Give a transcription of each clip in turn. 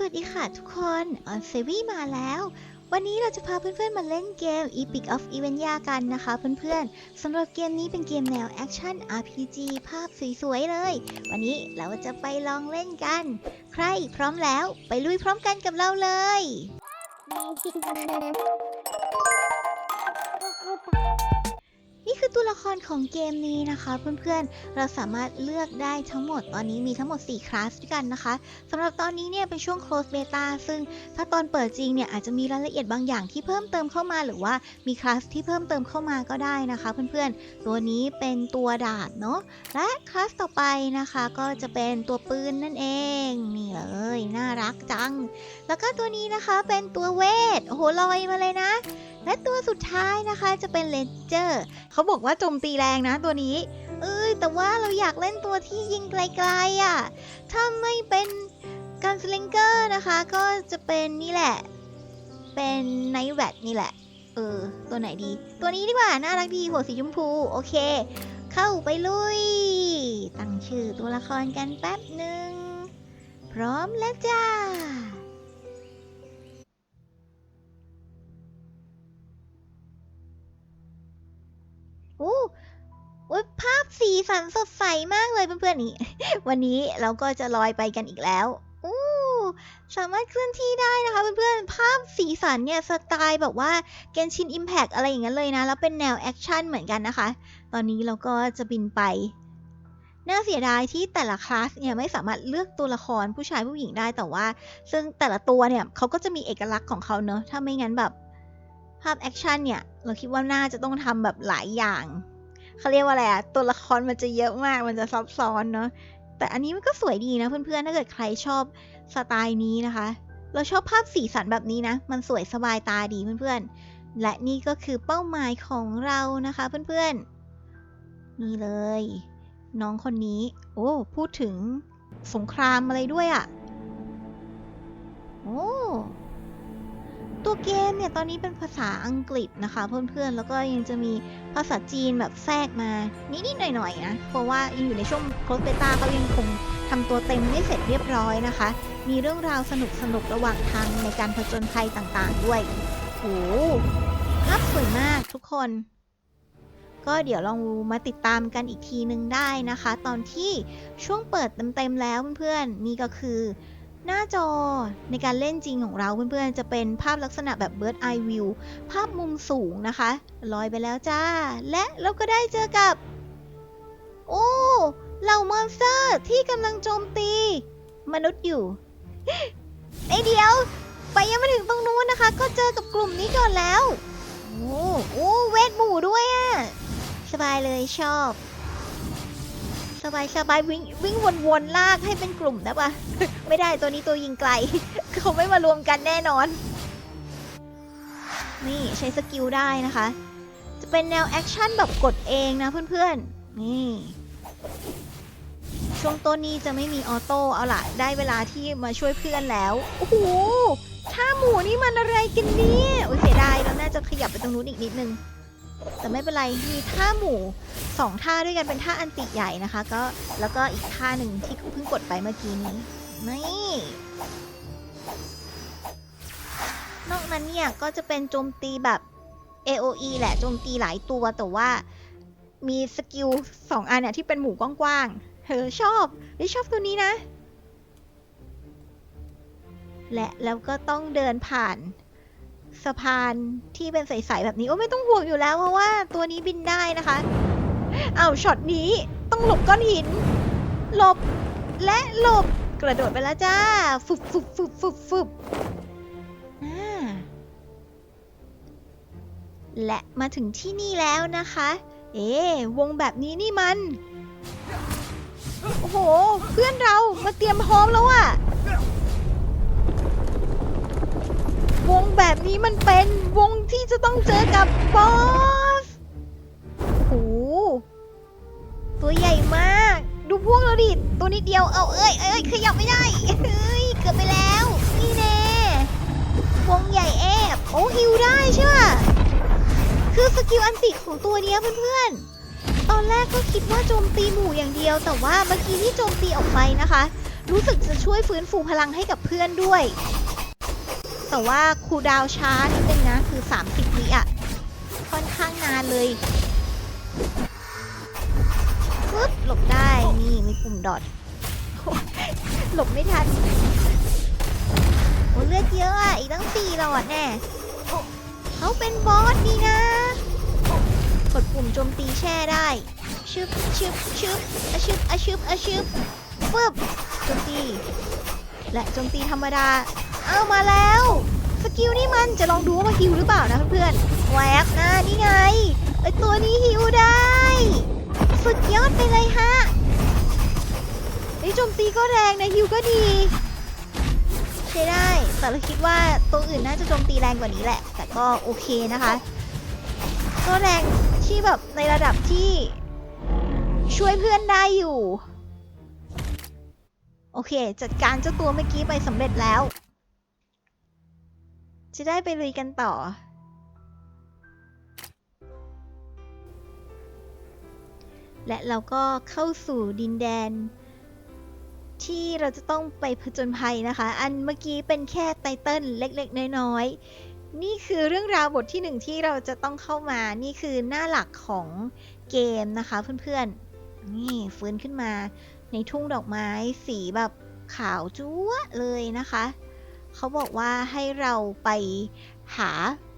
สวัสดีค่ะทุกคนออนเซวี่มาแล้ว วันนี้เราจะพาเพื่อนๆมาเล่นเกม Epic of e v e n t a กันนะคะเพื่อนๆสำหรับเกมนี้เป็นเกมแนวแอคชั่น RPG ภาพสวยๆเลย วันนี้เราจะไปลองเล่นกัน ใครพร้อมแล้วไปลุยพร้อมกันกับเราเลย คอตัวละครของเกมนี้นะคะเพื่อนๆ เราสามารถเลือกได้ทั้งหมดตอนนี้มีทั้งหมด 4 คลาสด้วยกันนะคะสำหรับตอนนี้เนี่ยเป็นช่วง close beta ซึ่งถ้าตอนเปิดจริงเนี่ยอาจจะมีรายละเอียดบางอย่างที่เพิ่มเติมเข้ามา หรือว่ามีคลาสที่เพิ่มเติมเข้ามาก็ได้นะคะ เพื่อนๆ ตัวนี้เป็นตัวดาบเนาะและคลาสต่อไปนะคะก็จะเป็นตัวปืนนั่นเองนี่เลยน่ารักจัง แล้วก็ตัวนี้นะคะเป็นตัวเวทโอ้โหลอยมาเลยนะ และตัวสุดท้ายนะคะจะเป็นเลนเจอร์เขาบอกว่าโจมตีแรงนะตัวนี้ เอ้ย แต่ว่าเราอยากเล่นตัวที่ยิงไกลๆอะ ถ้าไม่เป็นการสลิงเกอร์นะคะ ก็จะเป็นนี่แหละ เป็นไนท์แวดนี่แหละ เออ ตัวไหนดี ตัวนี้ดีกว่า น่ารักดีหัวสีชมพู โอเค เข้าไปลุย ตั้งชื่อตัวละครกันแป๊บหนึ่ง พร้อมแล้วจ้า สีสันสดใสมากเลยเพื่อนๆนี่ วันนี้เราก็จะลอยไปกันอีกแล้วอู้สามารถเคลื่อนที่ได้นะคะเพื่อนๆ ภาพสีสันเนี่ยสไตล์แบบว่า Genshin Impact อะไรอย่างนั้นเลยนะ แล้วเป็นแนวแอคชั่นเหมือนกันนะคะ ตอนนี้เราก็จะบินไป น่าเสียดายที่แต่ละคลาสเนี่ยไม่สามารถเลือกตัวละครผู้ชายผู้หญิงได้แต่ว่า ซึ่งแต่ละตัวเนี่ยเขาก็จะมีเอกลักษณ์ของเขาเนอะถ้าไม่งั้นแบบภาพแอคชั่นเนี่ย เราคิดว่าน่าจะต้องทำแบบหลายอย่าง เขาเรียกว่าอะไรอะตัวละครมันจะเยอะมากมันจะซับซ้อนเนาะแต่อันนี้มันก็สวยดีนะเพื่อนๆถ้าเกิดใครชอบสไตล์นี้นะคะ เราชอบภาพสีสันแบบนี้นะ มันสวยสบายตาดีเพื่อนๆ และนี่ก็คือเป้าหมายของเรานะคะเพื่อนๆ นี่เลย น้องคนนี้ โอ้ พูดถึงสงครามอะไรด้วยอะโอ้ ตัวเกมเนี่ยตอนนี้เป็นภาษาอังกฤษนะคะ เพื่อนๆ แล้วก็ยังจะมีาษาจีนแบบแทรกมานิดๆหน่อยๆนะ เพราะว่ายังอยู่ในช่วงโคสเบต้าเขายังคงทำตัวเต็มไม่เสร็จเรียบร้อยนะคะ มีเรื่องราวสนุกๆระหว่างทางในการผจญภัยต่างๆด้วยโหภาพสวยมากทุกคน ก็เดี๋ยวลองมาติดตามกันอีกทีนึงได้นะคะ ตอนที่ช่วงเปิดเต็มๆแล้วเพื่อนๆนี่ก็คือ หน้าจอในการเล่นจริงของเราเพื่อนๆ จะเป็นภาพลักษณะแบบ Bird Eye View ภาพมุมสูงนะคะลอยไปแล้วจ้า และเราก็ได้เจอกับ โอ้เหล่ามอนสเตอร์ที่กำลังโจมตี มนุษย์อยู่ไอเดียว ไปยังไม่ถึงตรงนู้นนะคะ ก็เจอกับกลุ่มนี้ก่อนแล้ว โอ้โอ้เวทหมู่ด้วยอะสบายเลยชอบ สบายสบายวิ่งวิ่งวนๆลากให้เป็นกลุ่มได้ปะไม่ได้ตัวนี้ตัวยิงไกล เขาไม่มารวมกันแน่นอน นี่ใช้สกิลได้นะคะ จะเป็นแนวแอคชั่นแบบกดเองนะเพื่อนๆ นี่ช่วงต้นนี้จะไม่มีออโต้เอาละได้เวลาที่มาช่วยเพื่อนแล้ว โอ้โหท่าหมูนี่มันอะไรกันเนี่ยโอ้ยเสียดายเราน่าจะขยับไปตรงนู้นอีกนิดนึง แต่ไม่เป็นไรมีท่าหมู่สองท่าด้วยกันเป็นท่าอันติใหญ่นะคะ ก็แล้วก็อีกท่าหนึ่งที่เพิ่งกดไปเมื่อกี้นี้นี่นอกนั้นเนี่ยก็จะเป็นโจมตีแบบ AOE แหละโจมตีหลายตัวแต่ว่ามีสกิลสองอันเนี่ยที่เป็นหมู่กว้างๆเธอชอบด้ชอบตัวนี้นะ และแล้วก็ต้องเดินผ่าน สะพานที่เป็นใสๆแบบนี้ โอ้ไม่ต้องห่วงอยู่แล้วเพราะว่าตัวนี้บินได้นะคะเอาช็อตนี้ต้องหลบก้อนหิน หลบและหลบกระโดดไปแล้วจ้าฟุบฟุบฟุบฟุบฟุบและมาถึงที่นี่แล้วนะคะ เอ๊วงแบบนี้นี่มัน โอ้โห เพื่อนเรามาเตรียมพร้อมแล้วอะว แบบนี้มันเป็นวงที่จะต้องเจอกับบอสโอ้โหตัวใหญ่มาก ดูพวกเราดิ ตัวนิดเดียว เอาเอ้ยเอ้ยขยับไม่ได้เฮ้ย เกือบไปแล้ว นี่แน่วงใหญ่แอบโอ้ฮิวได้ใช่ปะคือสกิลอันติของตัวนี้เพื่อนๆ ตอนแรกก็คิดว่าโจมตีหมู่อย่างเดียว แต่ว่าเมื่อกี้ที่โจมตีออกไปนะคะ รู้สึกจะช่วยฟื้นฟูพลังให้กับเพื่อนด้วย แต่ว่าคูดาวช้านิดนึงนะ คือ 30วิอะ ค่อนข้างนานเลยปึ๊บหลบได้ นี่ มีปุ่มดอทโอ้ยหลบไม่ทัน โอ้เลือดเยอะอะอีกตั้งสี่หลอดแน่เขาเป็นบอสนี่นะ กดปุ่มโจมตีแช่ได้ ชึบชึบชึบอะชึบอะชึบอะชึบปึ๊บโจมตี และโจมตีธรรมดา เอามาแล้ว สกิลนี่มันจะลองดูว่ามันฮิวหรือเปล่านะเพื่อนๆแหวกนะนี่ไงไอตัวนี้ฮิวได้ สุดยอดไปเลยฮะไอโจมตีก็แรงนะฮิวก็ดีใช้ได้ แต่เราคิดว่าตัวอื่นน่าจะโจมตีแรงกว่านี้แหละ แต่ก็โอเคนะคะ ก็แรงที่แบบในระดับที่ช่วยเพื่อนได้อยู่ โอเค จัดการเจ้าตัวเมื่อกี้ไปสำเร็จแล้ว จะได้ไปลุยกันต่อ และเราก็เข้าสู่ดินแดน ที่เราจะต้องไปผจญภัยนะคะ อันเมื่อกี้เป็นแค่ไตเติ้ลเล็กๆ น้อยๆ นี่คือเรื่องราวบทที่หนึ่งที่เราจะต้องเข้ามา นี่คือหน้าหลักของเกมนะคะเพื่อนๆ นี่ฟื้นขึ้นมาในทุ่งดอกไม้สีแบบขาวจั๊วะเลยนะคะ เขาบอกว่าให้เราไปหา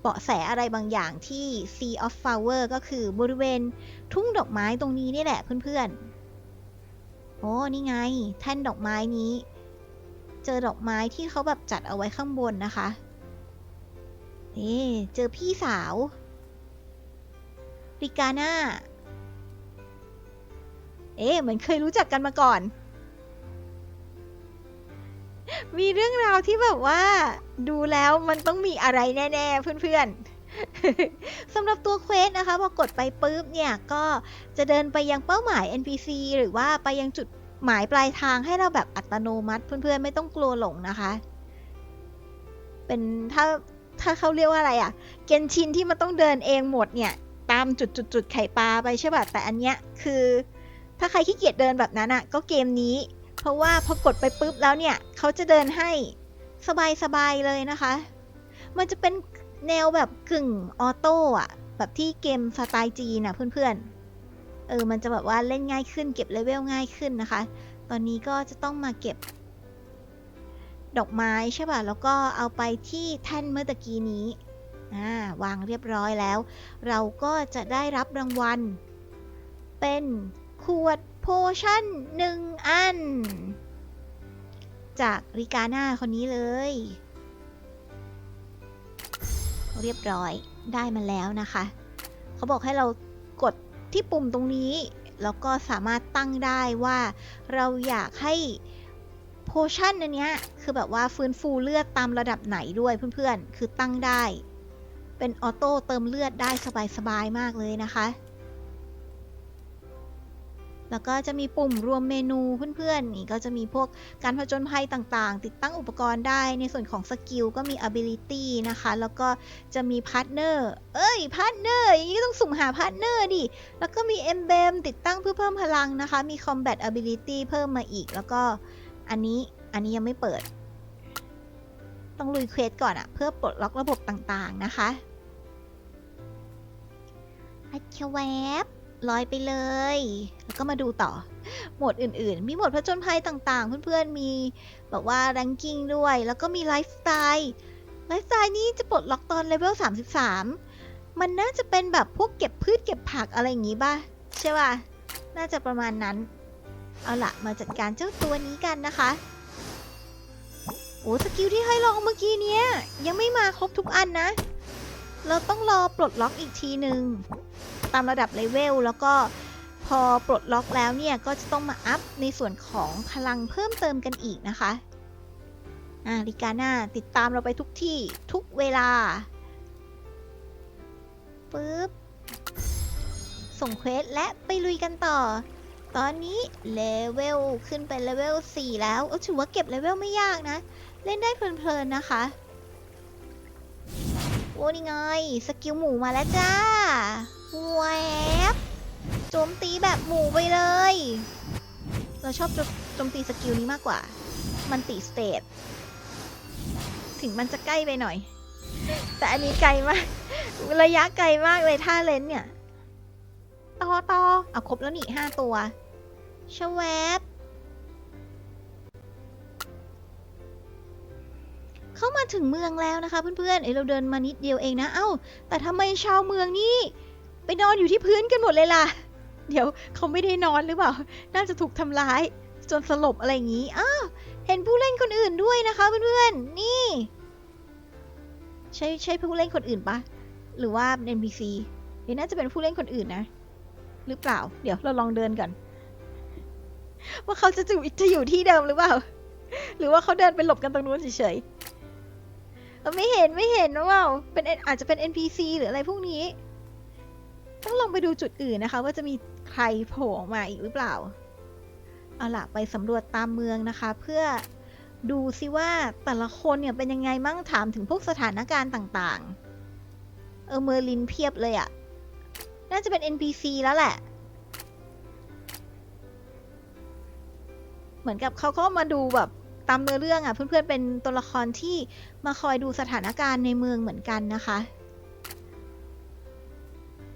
เบาะแสอะไรบางอย่างที่ Sea of Flower ก็คือบริเวณทุ่งดอกไม้ตรงนี้นี่แหละเพื่อนๆ โอ้นี่ไง แท่นดอกไม้นี้ เจอดอกไม้ที่เขาแบบจัดเอาไว้ข้างบนนะคะนี่เจอพี่สาว ริกาน่า เอ๊เหมือนเคยรู้จักกันมาก่อน มีเรื่องราวที่แบบว่า ดูแล้วมันต้องมีอะไรแน่ ๆ เพื่อนๆ สำหรับตัวเควสนะคะพอกดไปปุ๊บเนี่ยก็จะเดินไปยังเป้าหมาย NPC หรือว่าไปยังจุดหมายปลายทางให้เราแบบอัตโนมัติ เพื่อนๆ ไม่ต้องกลัวหลงนะคะ เป็นถ้าถ้าเขาเรียกว่าอะไรอะเกนชินที่มันต้องเดินเองหมดเนี่ย ตามจุดจุดจุดๆๆไข่ปลาไปใช่ป่ะแต่อันเนี้ยคือ ถ้าใครขี้เกียจเดินแบบนั้นอะ ก็เกมนี้ เพราะว่าพอกดไปปุ๊บแล้วเนี่ยเขาจะเดินให้สบายๆเลยนะคะ มันจะเป็นแนวแบบกึ่งออโต้อะแบบที่เกมสไตล์จีนอะเพื่อนๆ เออ มันจะแบบว่าเล่นง่ายขึ้นเก็บเลเวลง่ายขึ้นนะคะ ตอนนี้ก็จะต้องมาเก็บ ดอกไม้ใช่ป่ะ แล้วก็เอาไปที่แท่นเมื่อตะกี้นี้ อ่า วางเรียบร้อยแล้ว เราก็จะได้รับรางวัล เป็นขวด ชั่นหนึ่งอัน จากริกาน่าคนนี้เลย เรียบร้อยได้มาแล้วนะคะ เขาบอกให้เรากดที่ปุ่มตรงนี้ แล้วก็สามารถตั้งได้ว่าเราอยากให้โพชั่นอันเนี้ยคือแบบว่าฟื้นฟูเลือดตามระดับไหนด้วยเพื่อนๆ คือตั้งได้ เป็นออโต้เติมเลือดได้สบายๆ มากเลยนะคะ แล้วก็จะมีปุ่มรวมเมนูเพื่อนๆนี่ก็จะมีพวกการผจญภัยต่างๆ ติดตั้งอุปกรณ์ได้ในส่วนของสกิลก็มี ability นะคะ แล้วก็จะมีพาร์ทเนอร์เอ้ยพาร์ทเนอร์อย่างนี้ก็ต้องสุ่มหาพาร์ทเนอร์ดิ แล้วก็มี emblem ติดตั้งเพื่อเพิ่มพลังนะคะ มี combat ability เพิ่มมาอีก แล้วก็อันนี้อันนี้ยังไม่เปิด ต้องลุยเควสก่อนอะเพื่อปลดล็อกระบบต่างๆนะคะอัชแวบ ลอยไปเลย แล้วก็มาดูต่อ หมดอื่นๆ มีหมดผจญภัยต่างๆ เพื่อนๆ มีแบบว่า ranking ด้วย แล้วก็มีไลฟ์สไตล์ไลฟ์สไตล์นี้จะปลดล็อกตอนเลเวล 33 มันน่าจะเป็นแบบพวกเก็บพืชเก็บผักอะไรอย่างงี้ป่ะ ใช่ป่ะ น่าจะประมาณนั้น เอาละมาจัดการเจ้าตัวนี้กันนะคะ โอ้สกิลที่ให้ลองเมื่อกี้เนี้ยยังไม่มาครบทุกอันนะ เราต้องรอปลดล็อกอีกทีหนึ่ง ตามระดับเลเวลแล้วก็พอปลดล็อกแล้วเนี่ย ก็จะต้องมาอัพในส่วนของพลังเพิ่มเติมกันอีกนะคะอ่าริกาน่าติดตามเราไปทุกที่ทุกเวลาปึ๊บส่งเควสและไปลุยกันต่อ ตอนนี้เลเวลขึ้นไปเลเวล4แล้วเออถือว่าเก็บเลเวลไม่ยากนะ เล่นได้เพลินๆนะคะ โอ้นี่ไง สกิลหมูมาแล้วจ้าแวบโจมตีแบบหมูไปเลย เราชอบโจมตีสกิลนี้มากกว่า มันติสเตทถึงมันจะใกล้ไปหน่อย แต่อันนี้ไกลมาก ระยะไกลมากเลยท่าเลนเนี่ย ต่อต่อเอาครบแล้วนี่ห้าตัวชวบ เข้ามาถึงเมืองแล้วนะคะ เพื่อนๆเอ้ยเราเดินมานิดเดียวเองนะ เอ้า แต่ทำไมชาวเมืองนี่ไปนอนอยู่ที่พื้นกันหมดเลยล่ะ เดี๋ยวเขาไม่ได้นอนหรือเปล่า น่าจะถูกทำร้าย จนสลบอะไรอย่างนี้ อ้าว เห็นผู้เล่นคนอื่นด้วยนะคะ เพื่อนๆ นี่ ใช่ใช่ผู้เล่นคนอื่นปะ หรือว่า NPC เดี๋ยวน่าจะเป็นผู้เล่นคนอื่นนะ หรือเปล่า เดี๋ยวเราลองเดินก่อน ว่าเขาจะอยู่จะอยู่ที่เดิมหรือเปล่า หรือว่าเขาเดินไปหลบกันตรงนู้นเฉยๆ เออไม่เห็นไม่เห็นนะว่าเป็นอาจจะเป็น NPC หรืออะไรพวกนี้ ต้องลองไปดูจุดอื่นนะคะ ว่าจะมีใครโผล่ออกมาอีกหรือเปล่า เอาล่ะไปสำรวจตามเมืองนะคะ เพื่อดูซิว่าแต่ละคนเนี่ยเป็นยังไงมั่งถามถึงพวกสถานการณ์ต่างๆ เออเมอร์ลินเพียบเลยอะ่ะ น่าจะเป็น NPC แล้วแหละ เหมือนกับเขาก็มาดูแบบ ตามเนื้อเรื่องอะ เพื่อนๆเป็นตัวละครที่มาคอยดูสถานการณ์ในเมืองเหมือนกันนะคะ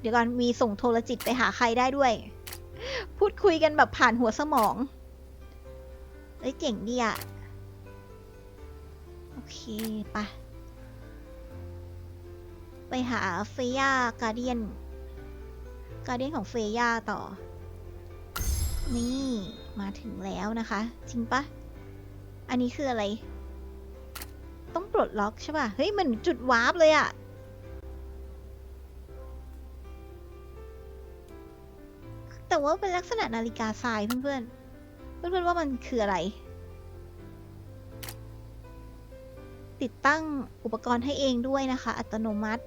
เดี๋ยวก่อนมีส่งโทรจิตไปหาใครได้ด้วย พูดคุยกันแบบผ่านหัวสมอง เอ้ยเจ๋งดีอะโอเคปะไปหาเฟย่ากาเดียนการเดียนของเฟย่าต่อ นี่มาถึงแล้วนะคะ จริงปะ อันนี้คืออะไร ต้องปลดล็อกใช่ป่ะ เฮ้ย มันจุดวาร์ปเลยอะแต่ว่าเป็นลักษณะนาฬิกาทรายเพื่อนๆ เพื่อนๆว่ามันคืออะไร ติดตั้งอุปกรณ์ให้เองด้วยนะคะ อัตโนมัติ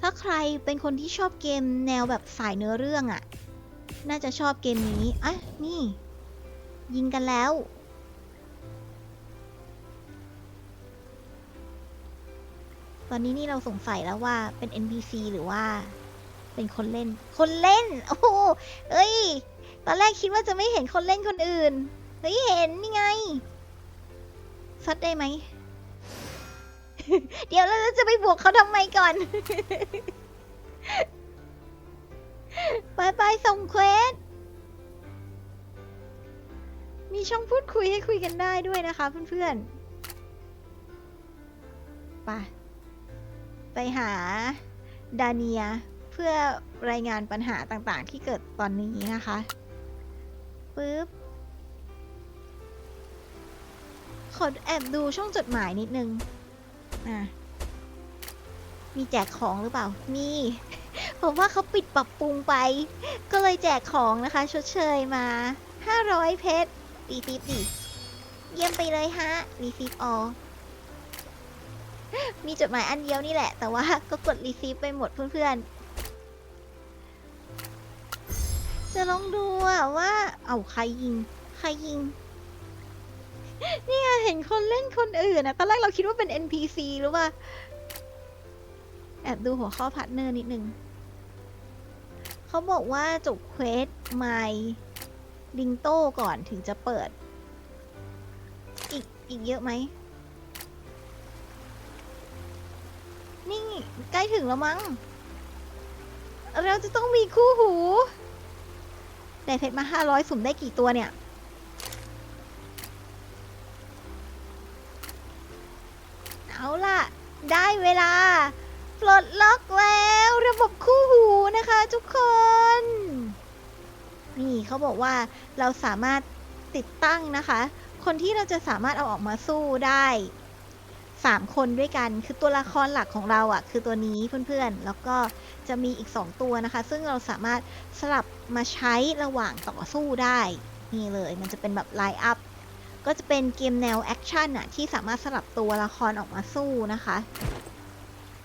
ถ้าใครเป็นคนที่ชอบเกมแนวแบบสายเนื้อเรื่องอะ่ะ น่าจะชอบเกมนี้ อะ นี่ ยิงกันแล้ว ตอนนี้นี่เราสงสัยแล้วว่าเป็น NPC หรือว่า เป็นคนเล่น คนเล่น โอ้โหเอ้ย ตอนแรกคิดว่าจะไม่เห็นคนเล่นคนอื่น เฮ้ย เห็นนี่ไง ซัดได้ไหม เดี๋ยวเราจะไปบวกเขาทำไมก่อน ไปไปส่งเควส มีช่องพูดคุยให้คุยกันได้ด้วยนะคะเพื่อนๆ ไป ไปหาดาเนียเพื่อรายงานปัญหาต่างๆ ที่เกิดตอนนี้นะคะปึ๊บขอแอบดูช่องจดหมายนิดนึง อะ มีแจกของหรือเปล่า มี ผมว่าเขาปิดปรับปรุงไป ก็เลยแจกของนะคะ ชดเชยมา 500 เพชรตีตีดิเยี่ยมไปเลยฮะ receive all มีจดหมายอันเดียวนี่แหละ แต่ว่าก็กด receive ไปหมดเพื่อนๆ จะลองดูว่า เอาใครยิง ใครยิงนี่เห็นคนเล่นคนอื่นนะตอนแรกเราคิดว่าเป็น NPC หรือว่า อบดูหัวข้อพาร์ทเนอร์นิดนึง เขาบอกว่าจบเควสไมลิงโต้ก่อนถึงจะเปิด อีก อีกเยอะไหม นี่ ใกล้ถึงแล้วมั้ง เราจะต้องมีคู่หู ได้เพชรมา 500 สุ่มได้กี่ตัวเนี่ยเอาล่ะ ได้เวลา ปลดล็อกแล้วระบบคู่หูนะคะทุกคน นี่เขาบอกว่าเราสามารถติดตั้งนะคะ คนที่เราจะสามารถเอาออกมาสู้ได้สามคนด้วยกัน คือตัวละครหลักของเราอะ่ะ คือตัวนี้เพื่อนๆ แล้วก็จะมีอีก2ตัวนะคะ ซึ่งเราสามารถสลับมาใช้ระหว่างต่อสู้ได้ นี่เลย มันจะเป็นแบบไลน์อัพ ก็จะเป็นเกมแนวแอคชั่นอะที่สามารถสลับตัวละครออกมาสู้นะคะ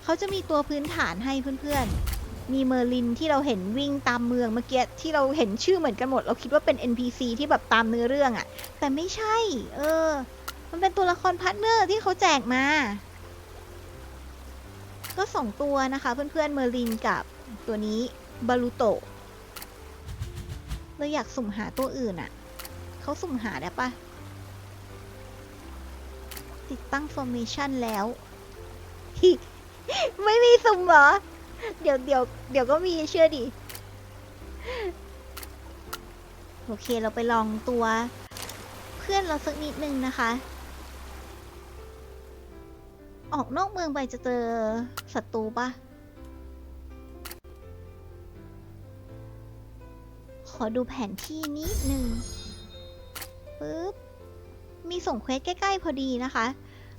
เขาจะมีตัวพื้นฐานให้เพื่อนๆ มีเมอร์ลินที่เราเห็นวิ่งตามเมืองเมื่อกี้ที่เราเห็นชื่อเหมือนกันหมด เราคิดว่าเป็น NPC ที่แบบตามเนื้อเรื่องอะแต่ไม่ใช่ เออ มันเป็นตัวละครพาร์ทเนอร์ที่เขาแจกมา ก็สองตัวนะคะเพื่อนๆเมอร์ลินกับตัวนี้บาลูโตเราอยากสุ่มหาตัวอื่นอะเขาสุ่มหาได้ปะติดตั้ง formation แล้ว ไม่มีสุ่มเหรอ เดี๋ยวเดี๋ยวเดี๋ยวก็มีเชื่อดิ โอเคเราไปลองตัว เพื่อนเราสักนิดนึงนะคะ ออกนอกเมืองไปจะเจอศัตรูปะขอดูแผนที่นิดนึงปึ๊บ มีส่งเควสใกล้ ๆ พอดีนะคะ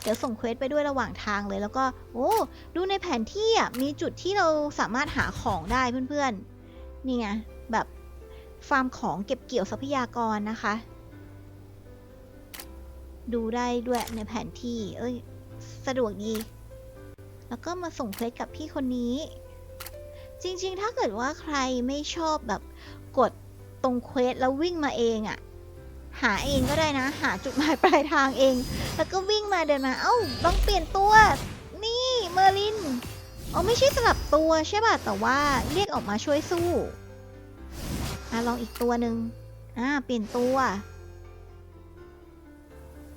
เดี๋ยวส่งเควสไปด้วยระหว่างทางเลยแล้วก็ โอ้ดูในแผนที่อะมีจุดที่เราสามารถหาของได้เพื่อนๆ นี่ไงแบบฟาร์มของเก็บเกี่ยวทรัพยากรนะคะ ดูได้ด้วยในแผนที่ เอ้ย สะดวกดี แล้วก็มาส่งเควสกับพี่คนนี้ จริงๆ ถ้าเกิดว่าใครไม่ชอบแบบกดตรงเควสแล้ววิ่งมาเองอะ่ะ หาเองก็ได้นะ หาจุดหมายปลายทางเอง แล้วก็วิ่งมาเดินมา เอ้า ต้องเปลี่ยนตัว นี่เมอร์ลินอ๋อไม่ใช่สลับตัวใช่ป่ะแต่ว่าเรียกออกมาช่วยสู้อะลองอีกตัวหนึ่งอ่าเปลี่ยนตัว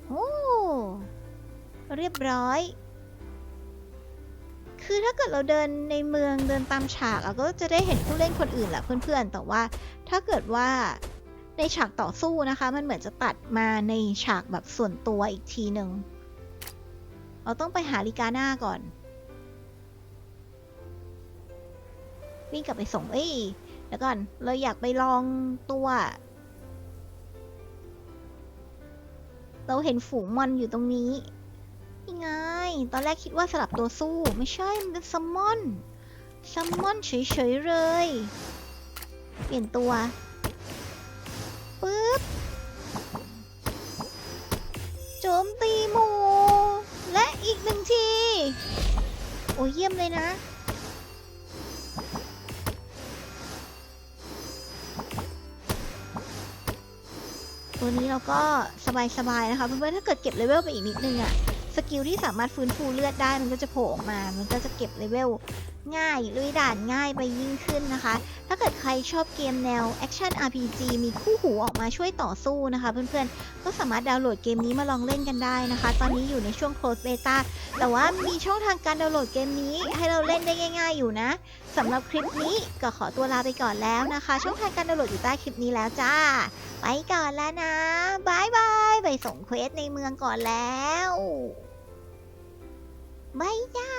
โอ้เรียบร้อย คือถ้าเกิดเราเดินในเมืองเดินตามฉากอะก็จะได้เห็นผู้เล่นคนอื่นแหละเพื่อนๆ แต่ว่าถ้าเกิดว่า ในฉากต่อสู้นะคะ มันเหมือนจะตัดมาในฉากแบบส่วนตัวอีกทีหนึ่งเราต้องไปหาลิกาน่าก่อน วิ่งกลับไปส่งเอ้ยเดี๋ยวก่อน เราอยากไปลองตัว เราเห็นฝูงมอนอยู่ตรงนี้นี่ไง ตอนแรกคิดว่าสลับตัวสู้ ไม่ใช่ มันเป็นซัมมอนซัมมอนเฉยๆเลย เปลี่ยนตัว ปึ๊บโจมตีหมูและอีกหนึ่งที โอ้เยี่ยมเลยนะ ตัวนี้เราก็สบายๆนะคะเพื่อนๆถ้าเกิดเก็บเลเวลไปอีกนิดนึงอะสกิลที่สามารถฟื้นฟูเลือดได้มันก็จะโผล่ออกมา มันก็จะเก็บเลเวล ง่ายลุยด่านง่ายไปยิ่งขึ้นนะคะ ถ้าเกิดใครชอบเกมแนวแอคชั่น RPG มีคู่หูออกมาช่วยต่อสู้นะคะเพื่อนๆ ก็สามารถดาวน์โหลดเกมนี้มาลองเล่นกันได้นะคะ ตอนนี้อยู่ในช่วง close beta แต่ว่ามีช่องทางการดาวน์โหลดเกมนี้ให้เราเล่นได้ง่าย ๆ อยู่นะสำหรับคลิปนี้ก็ขอตัวลาไปก่อนแล้วนะคะ ช่องทางการดาวน์โหลดอยู่ใต้คลิปนี้แล้วจ้า ไปก่อนแล้วนะบายบายไปส่งเควสในเมืองก่อนแล้วบายจ้า